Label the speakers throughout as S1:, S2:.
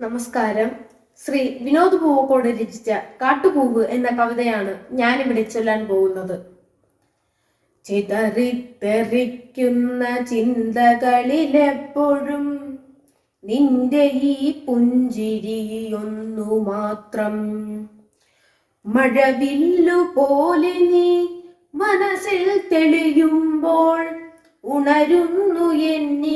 S1: നമസ്കാരം. ശ്രീ വിനോദ് പൂവക്കോട് രചിച്ച കാട്ടുപൂവ് എന്ന കവിതയാണ് ഞാനിവിടെ ചൊല്ലാൻ പോകുന്നത്. ചിതറിത്തെറിക്കുന്ന ചിന്തകളിലെപ്പോഴും നിന്റെ ഈ പുഞ്ചിരിയൊന്നു മാത്രം. മഴവില്ലു പോലെ നീ മനസ്സിൽ തെളിയുമ്പോൾ ഉണരുന്നു എന്നിലെ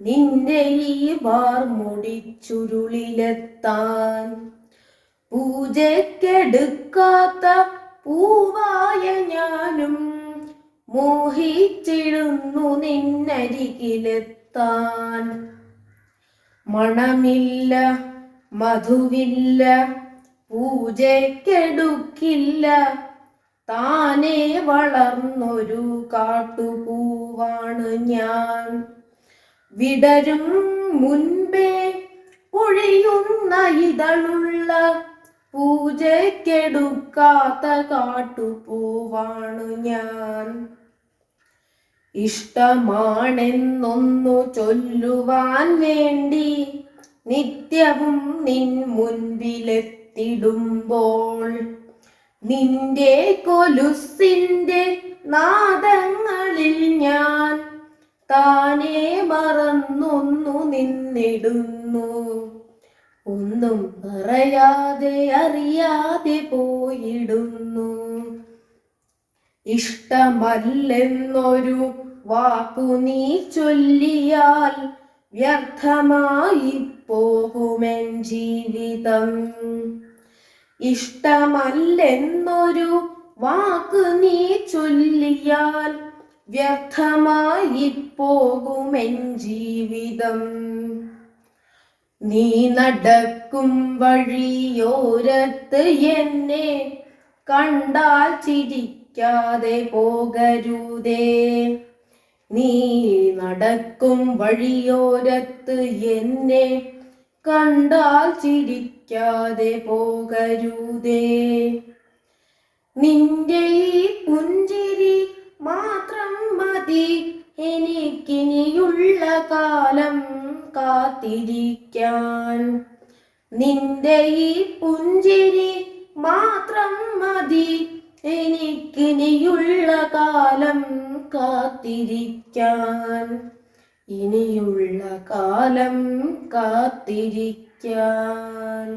S1: നിന്റെ ഈ വാർമുടി ചുരുളിലെത്താൻ പൂജക്കെടുക്കാത്ത പൂവായ ഞാനും മോഹിച്ചിടുന്നു നിന്നരികിലെത്താൻ. മണമില്ല മധുവില്ല പൂജക്കെടുക്കില്ല താനേ വളർന്നൊരു കാട്ടുപൂവാണ് ഞാൻ. വിടരും മുൻപേ ഒഴിയുന്ന ഇതളുള്ള പൂജയ്ക്കെടുക്കാത്ത കാട്ടുപൂവാണ് ഞാൻ. ഇഷ്ടമാണെന്നൊന്നു ചൊല്ലുവാൻ വേണ്ടി നിത്യവും നിൻ മുൻപിലെത്തിടുമ്പോൾ നിന്റെ കൊലുസിന്റെ നാദങ്ങളിൽ നിന്നിടുന്നു ഒന്നും പറയാതെ അറിയാതെ പോയിടുന്നു. ഇഷ്ടമല്ലെന്നൊരു വാക്കു നീ ചൊല്ലിയാൽ വ്യർത്ഥമായി പോകുമെൻ ജീവിതം. ഇഷ്ടമല്ലെന്നൊരു വാക്ക് നീ ചൊല്ലിയാൽ വ്യർത്ഥമായി പോകുമെൻ ജീവിതം. നീ നടക്കും വഴിയോരത്ത് എന്നെ കണ്ടാൽ ചിരിക്കാതെ പോകരുതേ. നീ നടക്കും വഴിയോരത്ത് എന്നെ കണ്ടാൽ ചിരിക്കാതെ പോകരുതേ. നിന്റെ ഈ പുഞ്ചിരി കാത്തിരിക്കാൻ. നിന്റെ ഈ പുഞ്ചിരി മാത്രം മതി. എനിക്ക് എനിക്കിനിയുള്ള കാലം കാത്തിരിക്കാൻ. ഇനിയുള്ള കാലം കാത്തിരിക്കാൻ.